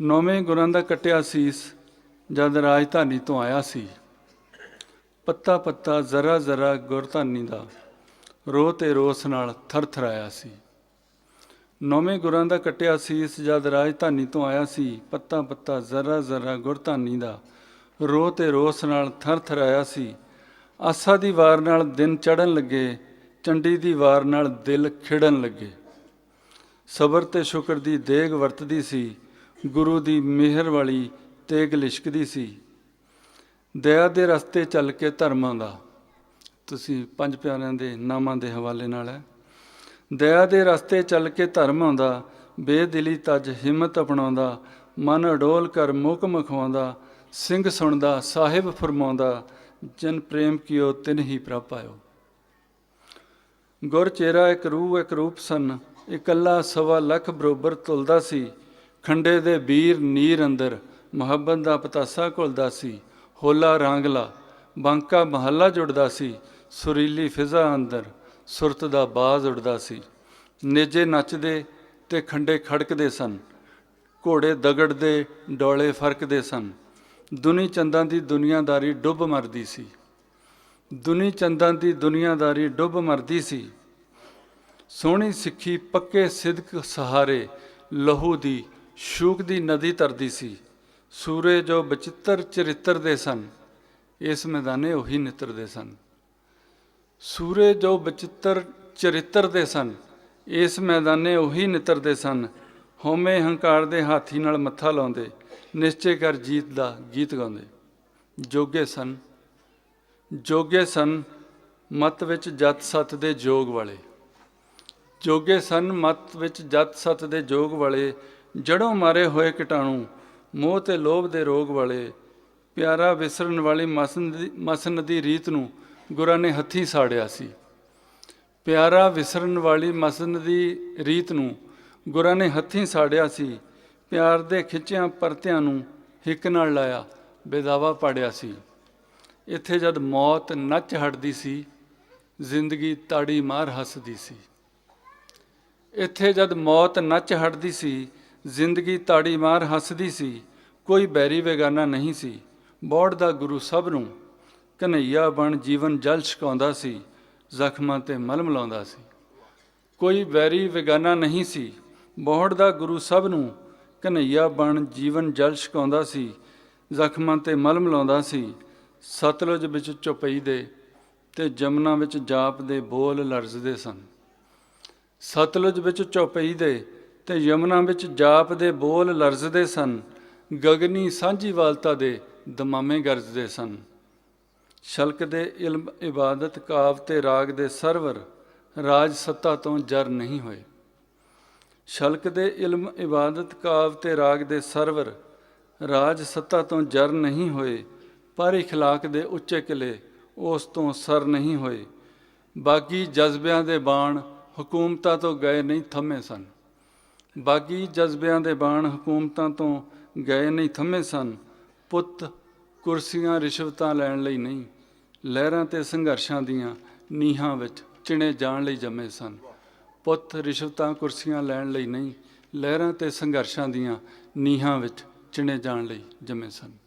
ਨੌਵੇਂ ਗੁਰਾਂ ਦਾ ਕਟਿਆ ਸੀਸ ਜਦ ਰਾਜਧਾਨੀ ਤੋਂ ਆਇਆ ਸੀ। ਪੱਤਾ ਪੱਤਾ ਜ਼ਰਾ ਜ਼ਰਾ ਗੁਰਧਾਨੀ ਦਾ ਰੋ ਤੇ ਰੋਸ ਨਾਲ ਥਰਥਰਾਇਆ ਸੀ। ਨੌਵੇਂ ਗੁਰਾਂ ਦਾ ਕਟਿਆ ਸੀਸ ਜਦ ਰਾਜਧਾਨੀ ਤੋਂ ਆਇਆ ਸੀ, ਪੱਤਾ ਪੱਤਾ ਜ਼ਰਾ ਜ਼ਰਾ ਗੁਰਧਾਨੀ ਦਾ ਰੋ ਤੇ ਰੋਸ ਨਾਲ ਥਰਥਰਾਇਆ ਸੀ। ਆਸਾ ਦੀ ਵਾਰ ਨਾਲ ਦਿਨ ਚੜਨ ਲੱਗੇ, ਚੰਡੀ ਦੀ ਵਾਰ ਨਾਲ ਦਿਲ ਖਿੜਨ ਲੱਗੇ। ਸਬਰ ਤੇ ਸ਼ੁਕਰ ਦੀ ਦੇਗ ਵਰਤਦੀ ਸੀ ਗੁਰੂ ਦੀ ਮਿਹਰ ਵਾਲੀ ਤੇਗ ਲਿਸ਼ਕਦੀ ਸੀ। ਦਇਆ ਦੇ ਰਸਤੇ ਚੱਲ ਕੇ ਧਰਮਾਂ ਦਾ। ਤੁਸੀਂ ਪੰਜ ਪਿਆਰਿਆਂ ਦੇ ਨਾਮਾਂ ਦੇ ਹਵਾਲੇ ਨਾਲ ਹੈ। ਦਇਆ ਦੇ ਰਸਤੇ ਚੱਲ ਕੇ ਧਰਮ ਆਉਂਦਾ ਬੇਦਿਲੀ ਤਜ ਹਿੰਮਤ ਅਪਣਾਉਂਦਾ, ਮਨ ਅਡੋਲ ਕਰ ਮੁਖ ਮਖਵਾਉਂਦਾ, ਸਿੰਘ ਸੁਣਦਾ, ਸਾਹਿਬ ਫਰਮਾਉਂਦਾ, ਜਨ ਪ੍ਰੇਮ ਕੀਓ, ਤਿਨ ਹੀ ਪ੍ਰਭ ਪਾਇਓ। ਗੁਰ ਚੇਰਾ ਇੱਕ ਰੂਹ, ਇੱਕ ਰੂਪ ਸਨ। ਇਕੱਲਾ ਸਵਾ ਲੱਖ ਬਰੋਬਰ ਤੁਲਦਾ ਸੀ। ਖੰਡੇ ਦੇ ਵੀਰ ਨੀਰ ਅੰਦਰ ਮੁਹੱਬਤ ਦਾ ਪਤਾਸਾ ਘੁਲਦਾ ਸੀ, ਹੋਲਾ ਰਾਂਗਲਾ, ਬਾਂਕਾ ਮਹੱਲਾ ਜੁੜਦਾ ਸੀ, ਸੁਰੀਲੀ ਫਿਜ਼ਾ ਅੰਦਰ ਸੁਰਤ ਦਾ ਬਾਜ਼ ਉੜਦਾ ਸੀ। ਨੇਜੇ ਨੱਚਦੇ ਤੇ ਖੰਡੇ ਖੜਕਦੇ ਸਨ, ਘੋੜੇ ਦਗੜਦੇ, ਡੋਲੇ ਫਰਕਦੇ ਸਨ। ਦੁਨੀ ਚੰਦਾਂ ਦੀ ਦੁਨੀਆਦਾਰੀ ਡੁੱਬ ਮਰਦੀ ਸੀ। ਦੁਨੀ ਚੰਦਾਂ ਦੀ ਦੁਨੀਆਦਾਰੀ ਡੁੱਬ ਮਰਦੀ ਸੀ। ਸੋਹਣੀ ਸਿੱਖੀ ਪੱਕੇ ਸਿਦਕ ਸਹਾਰੇ ਲਹੂ ਦੀ ਸ਼ੂਕ ਦੀ ਨਦੀ ਤਰਦੀ ਸੀ। ਸੂਰੇ ਜੋ ਬਚਿੱਤਰ ਚਰਿੱਤਰ ਦੇ ਸਨ। ਇਸ ਮੈਦਾਨੇ ਉਹੀ ਨਿਤਰਦੇ ਸਨ। ਸੂਰੇ ਜੋ ਬਚਿੱਤਰ ਚਰਿੱਤਰ ਦੇ ਸਨ। ਇਸ ਮੈਦਾਨੇ ਉਹੀ ਨਿਤਰਦੇ ਸਨ। ਹੋਮੇ ਹੰਕਾਰ ਦੇ ਹਾਥੀ ਨਾਲ ਮੱਥਾ ਲਾਉਂਦੇ, ਨਿਸ਼ਚੈ ਕਰ ਜੀਤ ਦਾ ਗੀਤ ਗਾਉਂਦੇ। ਜੋਗੇ ਸਨ। ਜੋਗੇ ਸਨ ਮਤ ਵਿੱਚ ਜਤ ਸਤ ਦੇ ਜੋਗ ਵਾਲੇ। ਜੋਗੇ ਸਨ ਮਤ ਵਿੱਚ ਜਤ ਸਤ ਦੇ ਜੋਗ ਵਾਲੇ ਜੜੋਂ ਮਾਰੇ ਹੋਏ ਕੀਟਾਣੂ, ਮੋਹ ਤੇ ਲੋਭ ਦੇ ਰੋਗ ਵਾਲੇ, ਪਿਆਰਾ ਵਿਸਰਨ ਵਾਲੀ ਮਸਨ ਦੀ ਮਸਨ ਦੀ ਰੀਤ ਨੂੰ ਗੁਰਾਂ ਨੇ ਹੱਥੀਂ ਸਾੜਿਆ ਸੀ। ਪਿਆਰਾ ਵਿਸਰਨ ਵਾਲੀ ਮਸਨ ਦੀ ਰੀਤ ਨੂੰ ਗੁਰਾਂ ਨੇ ਹੱਥੀਂ ਸਾੜਿਆ ਸੀ, ਪਿਆਰ ਦੇ ਖਿੱਚਿਆਂ ਪਰਤਿਆਂ ਨੂੰ ਹਿੱਕ ਨਾਲ ਲਾਇਆ, ਬੇਦਾਵਾ ਪਾੜਿਆ ਸੀ। ਇੱਥੇ ਜਦ ਮੌਤ ਨੱਚ ਹਟਦੀ ਸੀ, ਜ਼ਿੰਦਗੀ ਤਾੜੀ ਮਾਰ ਹੱਸਦੀ ਸੀ। ਇੱਥੇ ਜਦ ਮੌਤ ਨੱਚ ਹਟਦੀ ਸੀ ਜ਼ਿੰਦਗੀ ਤਾੜੀ ਮਾਰ ਹੱਸਦੀ ਸੀ, ਕੋਈ ਬੈਰੀ ਬੇਗਾਨਾ ਨਹੀਂ ਸੀ। ਬੋੜ ਦਾ ਗੁਰੂ ਸਭ ਨੂੰ ਕਨਈਆ ਬਣ ਜੀਵਨ ਜਲ ਛਕਾਉਂਦਾ ਸੀ, ਜ਼ਖਮਾਂ ਤੇ ਮਲਮ ਲਾਉਂਦਾ ਸੀ। ਕੋਈ ਬੈਰੀ ਬੇਗਾਨਾ ਨਹੀਂ ਸੀ, ਬੋੜ ਦਾ ਗੁਰੂ ਸਭ ਨੂੰ ਕਨਈਆ ਬਣ ਜੀਵਨ ਜਲ ਛਕਾਉਂਦਾ ਸੀ, ਜ਼ਖਮਾਂ ਤੇ ਮਲਮ ਲਾਉਂਦਾ ਸੀ। ਸਤਲੁਜ ਵਿੱਚ ਚੁਪਈ ਦੇ ਤੇ ਜਮਨਾ ਵਿੱਚ ਜਾਪ ਦੇ ਬੋਲ ਲਰਜ਼ਦੇ ਸਨ। ਸਤਲੁਜ ਵਿੱਚ ਚੌਪਈ ਦੇ ਤੇ ਯਮਨਾ ਵਿੱਚ ਜਾਪ ਦੇ ਬੋਲ ਲਰਜ਼ਦੇ ਸਨ ਗਗਨੀ ਸਾਂਝੀਵਾਲਤਾ ਦੇ ਦਮਾਮੇ ਗਰਜਦੇ ਸਨ ਸ਼ਲਕ ਦੇ ਇਲਮ ਇਬਾਦਤ ਕਾਵ ਤੇ ਰਾਗ ਦੇ ਸਰਵਰ ਰਾਜ ਸੱਤਾ ਤੋਂ ਜਰ ਨਹੀਂ ਹੋਏ ਸ਼ਲਕ ਦੇ ਇਲਮ ਇਬਾਦਤ ਕਾਵ ਤੇ ਰਾਗ ਦੇ ਸਰਵਰ ਰਾਜ ਸੱਤਾ ਤੋਂ ਜਰ ਨਹੀਂ ਹੋਏ ਪਰ اخلاق ਦੇ ਉੱਚੇ ਕਿਲੇ ਉਸ ਤੋਂ ਸਰ ਨਹੀਂ ਹੋਏ ਬਾਗੀ ਜਜ਼ਬਿਆਂ ਦੇ ਬਾਣ ਹਕੂਮਤਾਂ ਤੋਂ ਗਏ ਨਹੀਂ ਥੰਮੇ ਸਨ ਬਾਗੀ ਜਜ਼ਬਿਆਂ ਦੇ ਬਾਣ ਹਕੂਮਤਾਂ ਤੋਂ ਗਏ ਨਹੀਂ ਥੰਮੇ ਸਨ। ਪੁੱਤ, ਕੁਰਸੀਆਂ ਰਿਸ਼ਵਤਾਂ ਲੈਣ ਲਈ ਨਹੀਂ। ਲਹਿਰਾਂ ਤੇ ਸੰਘਰਸ਼ਾਂ ਦੀਆਂ ਨੀਹਾਂ ਵਿੱਚ ਚਿਣੇ ਜਾਣ ਲਈ ਜੰਮੇ ਸਨ। ਪੁੱਤ, ਰਿਸ਼ਵਤਾਂ ਕੁਰਸੀਆਂ ਲੈਣ ਲਈ ਨਹੀਂ। ਲਹਿਰਾਂ ਤੇ ਸੰਘਰਸ਼ਾਂ ਦੀਆਂ ਨੀਹਾਂ ਵਿੱਚ ਚਿਣੇ ਜਾਣ ਲਈ ਜੰਮੇ ਸਨ।